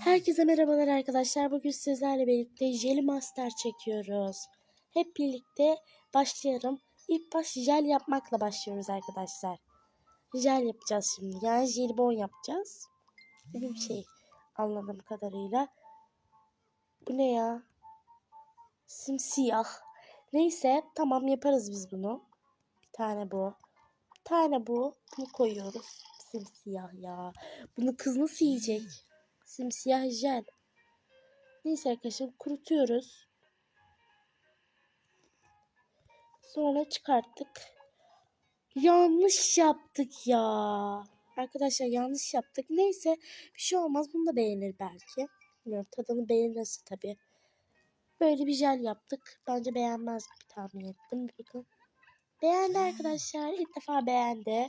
Herkese merhabalar arkadaşlar. Bugün sizlerle birlikte Jelly Master çekiyoruz. Hep birlikte başlayalım. İlk baş jel yapmakla başlıyoruz arkadaşlar. Jel yapacağız şimdi. Yani jelibon yapacağız. Bir şey anladığım kadarıyla. Bu ne ya? Simsiyah. Neyse tamam yaparız biz bunu. Bir tane bu. Bir tane bu. Bunu koyuyoruz. Simsiyah ya. Bunu kız nasıl yiyecek? Simsiyah jel. Neyse arkadaşlar kurutuyoruz. Sonra çıkarttık. Yanlış yaptık ya. Arkadaşlar yanlış yaptık. Neyse bir şey olmaz. Bunu da beğenir belki. Bilmiyorum tadını beğenirse tabii. Böyle bir jel yaptık. Bence beğenmez bir tahmin ettim. Bakın. Beğendi arkadaşlar. İlk defa beğendi.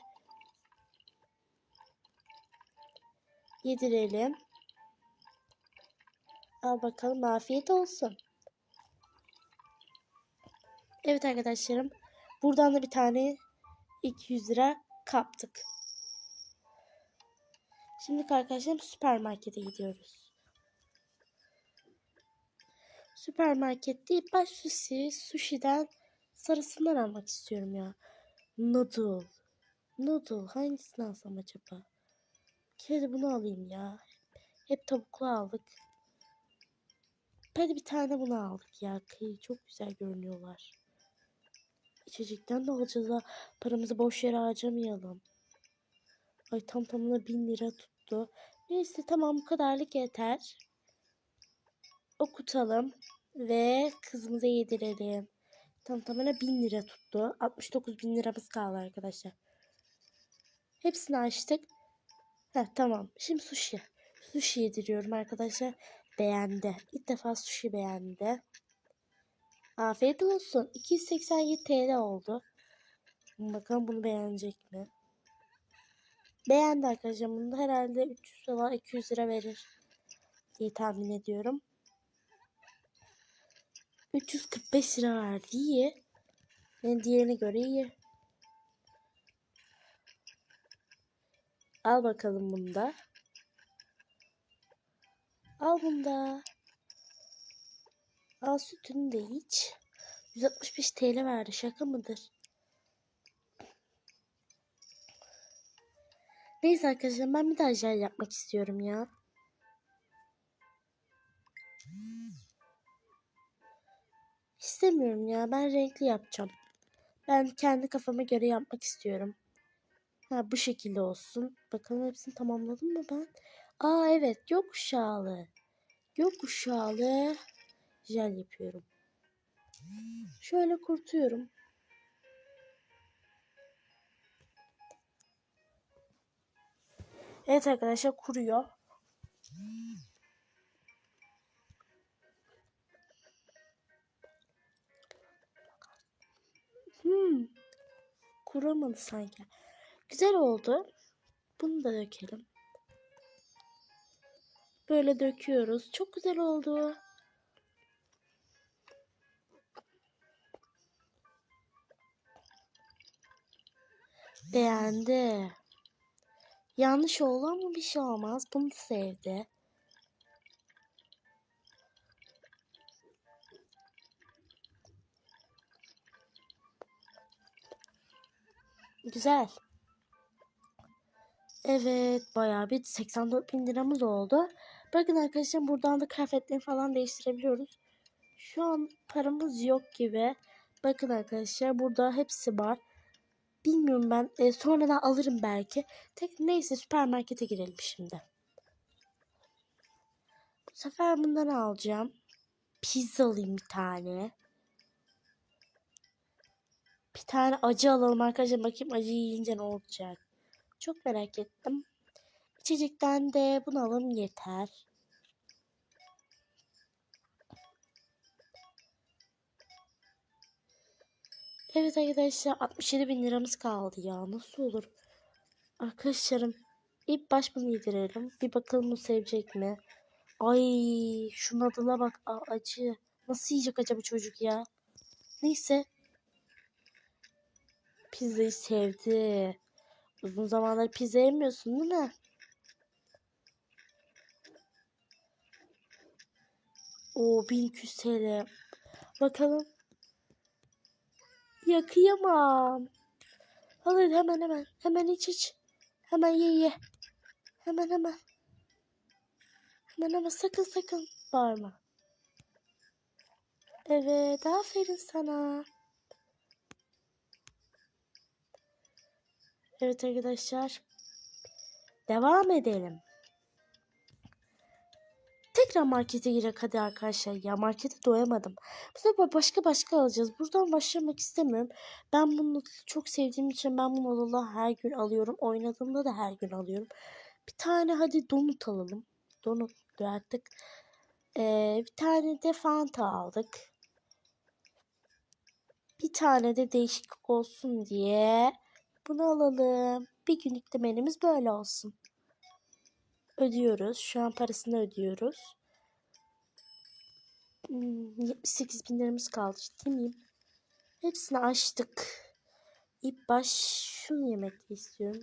Yedirelim. Al bakalım afiyet olsun. Evet arkadaşlarım. Buradan da bir tane 200 lira kaptık. Şimdi arkadaşlarım süpermarkete gidiyoruz. Süpermarkette baş sushi, sushi'den sarısından almak istiyorum ya. Noodle. Noodle. Hangisini alsam acaba? Kedi bunu alayım ya. Hep tavuklu aldık. Hadi bir tane bunu aldık ya. Çok güzel görünüyorlar. İçecekten de alacağız ha. Paramızı boş yere harcamayalım. Ay tam tamına bin lira tuttu. Neyse tamam bu kadarlık yeter. Okutalım ve kızımıza yedirelim. Tam tamına bin lira tuttu. 69 bin liramız kaldı arkadaşlar. Hepsini açtık. Heh, tamam. Şimdi sushi. Sushi yediriyorum arkadaşlar. Beğendi. İlk defa sushi beğendi. Afiyet olsun. 287 TL oldu. Bakalım bunu beğenecek mi? Beğendi arkadaşlar. Bunu herhalde 300 lira 200 lira verir diye tahmin ediyorum. 345 lira verdi. İyi. Yani diğerine göre iyi. Al bakalım bunu da. Al bunu da. Al sütünü de iç. 165 TL verdi. Şaka mıdır? Neyse arkadaşlar ben bir daha jel yapmak istiyorum ya. İstemiyorum ya. Ben renkli yapacağım. Ben kendi kafama göre yapmak istiyorum. Ha bu şekilde olsun. Bakalım hepsini tamamladım mı ben? Aa evet gökkuşağlı. Gökkuşağlı jel yapıyorum. Şöyle kurtuyorum. Evet arkadaşlar kuruyor. Hmm. Kuramadı sanki. Güzel oldu. Bunu da dökelim. Böyle döküyoruz. Çok güzel oldu. Beğendi. Yanlış oldu ama bir şey olmaz. Bunu sevdi. Güzel. Evet bayağı bir 84 bin liramız oldu. Bakın arkadaşlar buradan da kıyafetleri falan değiştirebiliyoruz. Şu an paramız yok gibi. Bakın arkadaşlar burada hepsi var. Bilmiyorum ben. E, sonradan alırım belki. Tek neyse süpermarkete girelim şimdi. Bu sefer bundan alacağım. Pizza alayım bir tane. Bir tane acı alalım arkadaşlar. Bakayım acı yiyince ne olacak. Çok merak ettim. İçecekten de bunu alalım yeter. Evet arkadaşlar 67 bin liramız kaldı ya. Nasıl olur? Arkadaşlarım ilk baş bunu yedirelim. Bir bakalım bu sevecek mi? Ay şunun adına bak. Aa, acı. Nasıl yiyecek acaba çocuk ya? Neyse. Pizzayı sevdi. Uzun zamandır pizza yemiyorsun değil mi? O 1200 TL. Bakalım. Ya kıyamam. Hemen hemen. Hemen iç iç. Hemen ye ye. Hemen hemen. Hemen hemen sakın sakın bağırma. Evet aferin sana. Evet arkadaşlar. Devam edelim. Tekrar markete girek hadi arkadaşlar. Ya markete doyamadım. Bu sefer başka başka alacağız. Buradan başlamak istemiyorum. Ben bunu çok sevdiğim için ben bunu Allah her gün alıyorum. Oynadığımda da her gün alıyorum. Bir tane hadi donut alalım. Donut artık. Ee, bir tane de Fanta aldık. Bir tane de değişiklik olsun diye bunu alalım. Bir günlük de menümüz böyle olsun. Ödüyoruz. Şu an parasını ödüyoruz. Hmm, 78 bin liramız kaldı değil miyim? Hepsini açtık. İlk baş şunu yemek istiyorum.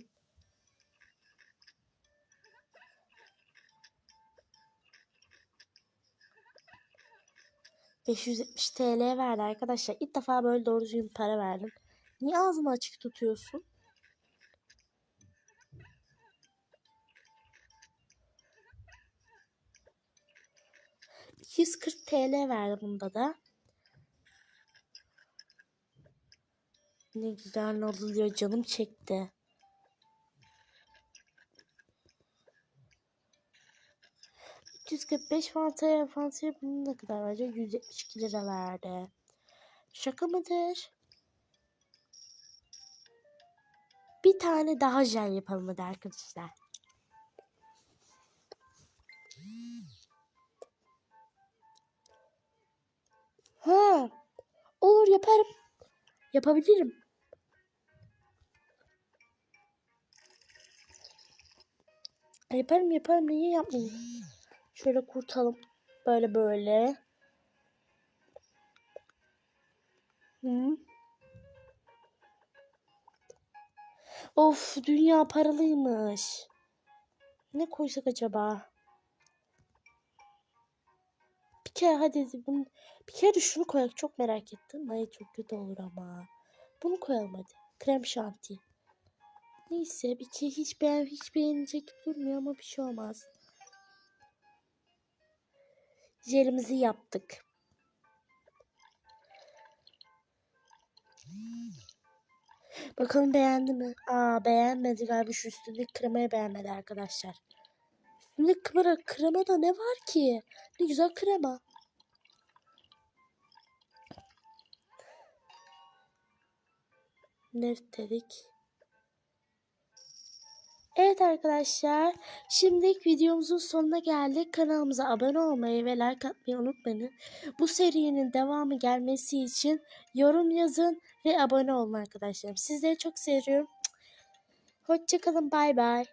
...570 TL verdi arkadaşlar. İlk defa böyle doğru düzgün para verdim. Niye ağzını açık tutuyorsun? ...240 TL verdi bunda da. Ne güzel oluyor canım çekti. ...145 fantaya fantaya bunun ne kadar verecek? 172 lira verdi. Şaka mıdır? Bir tane daha jel yapalım hadi arkadaşlar. Ha, olur yaparım. Yapabilirim. Yaparım yaparım niye yapmayayım? Şöyle kurtalım. Böyle böyle. Hı. Of dünya paralıymış. Ne koysak acaba? Kere hadi bunu, bir kere de şunu koyak çok merak ettim. Ay çok kötü olur ama. Bunu koyalım hadi. Krem şanti. Neyse bir kere hiç beğen hiç beğenecek durmuyor ama bir şey olmaz. Jelimizi yaptık. Bakalım beğendi mi? Aa beğenmedi galiba şu üstündeki kremayı beğenmedi arkadaşlar. Üstündeki krema, kremada ne var ki? Ne güzel krema. Ne dedik? Evet arkadaşlar, şimdilik videomuzun sonuna geldik. Kanalımıza abone olmayı ve like atmayı unutmayın. Bu serinin devamı gelmesi için yorum yazın ve abone olun arkadaşlar. Sizleri çok seviyorum. Hoşçakalın, bay bay.